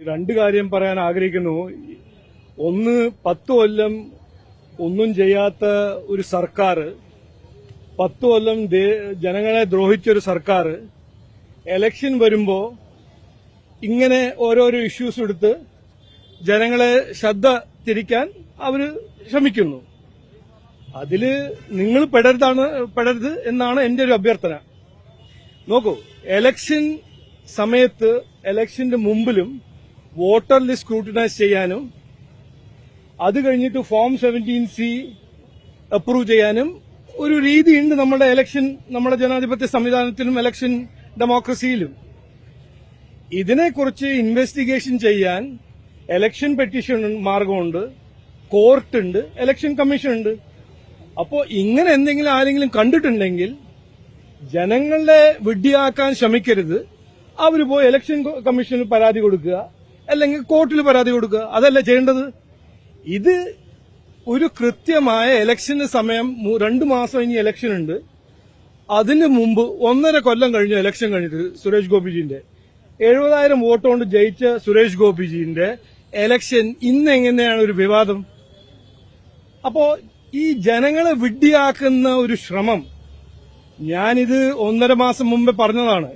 രണ്ട് കാര്യം പറയാൻ ആഗ്രഹിക്കുന്നു. ഒന്ന് പത്ത് കൊല്ലം ഒന്നും ചെയ്യാത്ത ഒരു സർക്കാർ പത്ത് കൊല്ലം ജനങ്ങളെ ദ്രോഹിച്ചൊരു സർക്കാർ എലക്ഷൻ വരുമ്പോ ഇങ്ങനെ ഓരോരോ ഇഷ്യൂസ് എടുത്ത് ജനങ്ങളെ ശ്രദ്ധ തിരിക്കാൻ അവർ ശ്രമിക്കുന്നു. അതിൽ നിങ്ങൾ പെടരുതാണ് പെടരുത് എന്നാണ് എന്റെ ഒരു അഭ്യർത്ഥന. നോക്കൂ എലക്ഷൻ സമയത്ത് എലക്ഷന്റെ മുമ്പിലും വോട്ടർ ലിസ്റ്റ് സ്ക്രൂട്ടിനൈസ് ചെയ്യാനും അത് കഴിഞ്ഞിട്ട് ഫോം സെവന്റീൻ സി അപ്രൂവ് ചെയ്യാനും ഒരു രീതിയുണ്ട് നമ്മുടെ ഇലക്ഷൻ നമ്മുടെ ജനാധിപത്യ സംവിധാനത്തിലും ഇലക്ഷൻ ഡെമോക്രസിയിലും ഇതിനെക്കുറിച്ച് ഇൻവെസ്റ്റിഗേഷൻ ചെയ്യാൻ ഇലക്ഷൻ പെറ്റീഷൻ മാർഗമുണ്ട് കോർട്ടുണ്ട് ഇലക്ഷൻ കമ്മീഷൻ ഉണ്ട്. അപ്പോൾ ഇങ്ങനെ എന്തെങ്കിലും ആരെങ്കിലും കണ്ടിട്ടുണ്ടെങ്കിൽ ജനങ്ങളെ വിഡ്ഢിയാക്കാൻ ശ്രമിക്കരുത്. അവർ പോയി ഇലക്ഷൻ കമ്മീഷന് പരാതി കൊടുക്കുക. അല്ലെങ്കിൽ കോർട്ടിൽ പരാതി കൊടുക്കുക. അതല്ല ചെയ്യേണ്ടത്. ഇത് ഒരു കൃത്യമായ ഇലക്ഷന് സമയം രണ്ട് മാസം ഇനി ഇലക്ഷൻ ഉണ്ട്. അതിന് മുമ്പ് ഒന്നര കൊല്ലം കഴിഞ്ഞു ഇലക്ഷൻ കഴിഞ്ഞിട്ട് സുരേഷ് ഗോപിജിന്റെ എഴുപതായിരം വോട്ട് കൊണ്ട് ജയിച്ച സുരേഷ് ഗോപിജിന്റെ ഇലക്ഷൻ ഇന്ന് എങ്ങനെയാണ് ഒരു വിവാദം? അപ്പോ ഈ ജനങ്ങളെ വിഡ്ഢിയാക്കുന്ന ഒരു ശ്രമം ഞാനിത് ഒന്നര മാസം മുമ്പേ പറഞ്ഞതാണ്.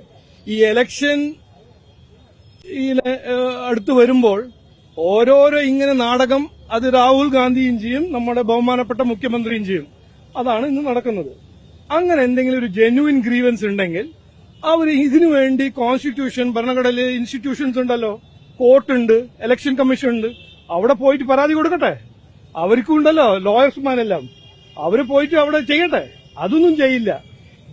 ഈ ഇലക്ഷൻ അടുത്ത് വരുമ്പോൾ ഓരോരോ ഇങ്ങനെ നാടകം അത് രാഹുൽ ഗാന്ധിയും ചെയ്യും നമ്മുടെ ബഹുമാനപ്പെട്ട മുഖ്യമന്ത്രിയും ചെയ്യും. അതാണ് ഇന്ന് നടക്കുന്നത്. അങ്ങനെ എന്തെങ്കിലും ഒരു ജെന്യുവിൻ ഗ്രീവൻസ് ഉണ്ടെങ്കിൽ അവർ ഇതിനു വേണ്ടി കോൺസ്റ്റിറ്റ്യൂഷൻ ഭരണഘടനയിലെ ഇൻസ്റ്റിറ്റ്യൂഷൻസ് ഉണ്ടല്ലോ. കോർട്ടുണ്ട് ഇലക്ഷൻ കമ്മീഷൻ ഉണ്ട്. അവിടെ പോയിട്ട് പരാതി കൊടുക്കട്ടെ. അവർക്കും ഉണ്ടല്ലോ ലോയേഴ്സ്മാരെല്ലാം അവർ പോയിട്ട് അവിടെ ചെയ്യട്ടെ. അതൊന്നും ചെയ്യില്ല.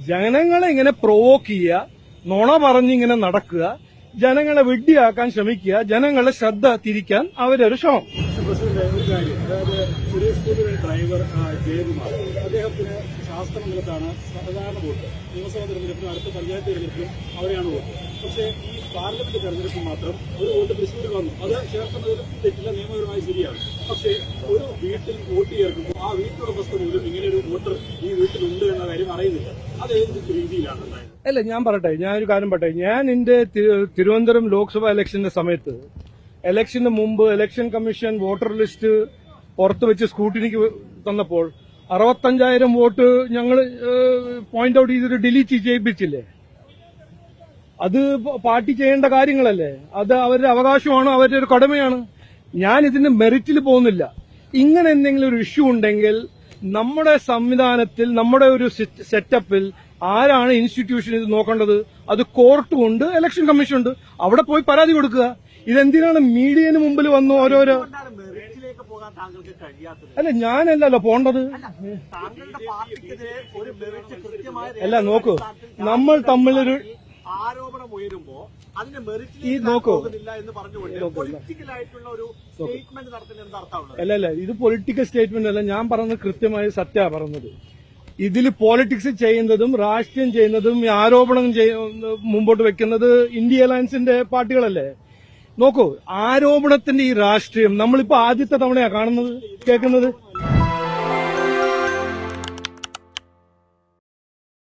ജനങ്ങളെ ഇങ്ങനെ പ്രൊവോക്ക് ചെയ്യുക നുണ പറഞ്ഞിങ്ങനെ നടക്കുക ജനങ്ങളെ വിഡ്ഢിയാക്കാൻ ശ്രമിക്കുക ജനങ്ങളുടെ ശ്രദ്ധ തിരിക്കാൻ അവരൊരു ശ്രമം. ഡ്രൈവർ അദ്ദേഹത്തിന് സാധാരണ അടുത്ത പക്ഷേ ഈ പാർലമെന്റ് തെരഞ്ഞെടുപ്പ് മാത്രം ഒരു വോട്ട് തൃശ്ശൂർ വന്നു. അത് ചേർക്കുന്നതിൽ തെറ്റില്ല നിയമപരമായി ശരിയാണ്. പക്ഷേ ഒരു വീട്ടിൽ വോട്ട് ചേർക്കുമ്പോൾ ആ വീട്ടുടമസ്ഥ പോലും ഇങ്ങനെ ഒരു വോട്ടർ ഈ വീട്ടിലുണ്ട് എന്ന കാര്യം അറിയുന്നില്ല. അത് ഏത് രീതിയിലാണ് അല്ല ഞാൻ പറയട്ടെ ഞാനൊരു കാര്യം പറയട്ടെ. ഞാൻ എന്റെ തിരുവനന്തപുരം ലോക്സഭാ ഇലക്ഷന്റെ സമയത്ത് ഇലക്ഷന് മുമ്പ് ഇലക്ഷൻ കമ്മീഷൻ വോട്ടർ ലിസ്റ്റ് പുറത്തു വെച്ച് സ്കൂട്ടിനിക്ക് തന്നപ്പോൾ അറുപത്തഞ്ചായിരം വോട്ട് ഞങ്ങൾ പോയിന്റ് ഔട്ട് ചെയ്തിട്ട് ഡിലീറ്റ് ചെയ്യിപ്പിച്ചില്ലേ? അത് പാർട്ടി ചെയ്യേണ്ട കാര്യങ്ങളല്ലേ? അത് അവരുടെ അവകാശമാണ് അവരുടെ ഒരു കടമയാണ്. ഞാൻ ഇതിന്റെ മെറിറ്റിൽ പോകുന്നില്ല. ഇങ്ങനെ എന്തെങ്കിലും ഒരു ഇഷ്യൂ ഉണ്ടെങ്കിൽ നമ്മുടെ സംവിധാനത്തിൽ നമ്മുടെ ഒരു സെറ്റപ്പിൽ ആരാണ് ഇൻസ്റ്റിറ്റ്യൂഷൻ ഇത് നോക്കേണ്ടത്? അത് കോർട്ടും ഉണ്ട് ഇലക്ഷൻ കമ്മീഷൻ ഉണ്ട്. അവിടെ പോയി പരാതി കൊടുക്കുക. ഇതെന്തിനാണ് മീഡിയന് മുമ്പിൽ വന്ന് ഓരോരോ അല്ല ഞാനല്ലല്ലോ പോണ്ടത് അല്ല നോക്കൂ. നമ്മൾ തമ്മിലൊരു ആരോപണം ഉയരുമ്പോ അതിന്റെ ഈ മെറിറ്റിലേക്ക് നോക്കൂ. പോകുന്നില്ല എന്ന് പറഞ്ഞുകൊണ്ട് പൊളിറ്റിക്കൽ ആയിട്ടുള്ള ഒരു സ്റ്റേറ്റ്മെന്റ് നടത്തുന്ന എന്താ അർത്ഥമുള്ളത് അല്ല അല്ല ഇത് പൊളിറ്റിക്കൽ സ്റ്റേറ്റ്മെന്റ് അല്ല. ഞാൻ പറഞ്ഞത് കൃത്യമായി സത്യ പറഞ്ഞത്. ഇതിൽ പോളിറ്റിക്സ് ചെയ്യുന്നതും രാഷ്ട്രീയം ചെയ്യുന്നതും ആരോപണം മുമ്പോട്ട് വെക്കുന്നത് ഇന്ത്യ അലയൻസിന്റെ പാർട്ടികളല്ലേ? നോക്കൂ ആരോപണത്തിന്റെ ഈ രാഷ്ട്രീയം നമ്മളിപ്പോ ആദ്യത്തെ തവണയാണ് കാണുന്നത് കേൾക്കുന്നത്.